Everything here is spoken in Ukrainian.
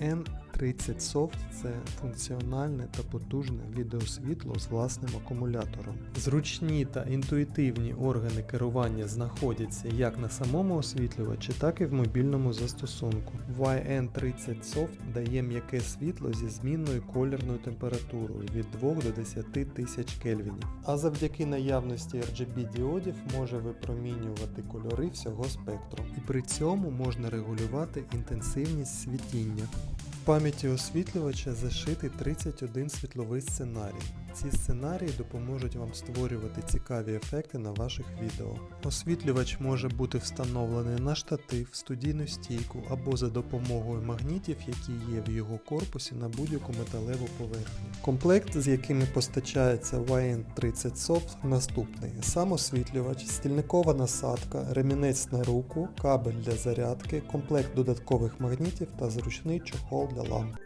yn YN30 Soft це функціональне та потужне відеосвітло з власним акумулятором. Зручні та інтуїтивні органи керування знаходяться як на самому освітлювачі, так і в мобільному застосунку. YN30 Soft дає м'яке світло зі змінною колірною температурою від 2 до 10 тисяч кельвінів. А завдяки наявності RGB діодів може випромінювати кольори всього спектру. І при цьому можна регулювати інтенсивність світіння. Пам'яті освітлювача зашитий 31 світловий сценарій. Ці сценарії допоможуть вам створювати цікаві ефекти на ваших відео. Освітлювач може бути встановлений на штатив, студійну стійку або за допомогою магнітів, які є в його корпусі на будь-яку металеву поверхню. Комплект, з якими постачається YN30 Soft, наступний: сам освітлювач, стільникова насадка, ремінець на руку, кабель для зарядки, комплект додаткових магнітів та зручний чохол для along.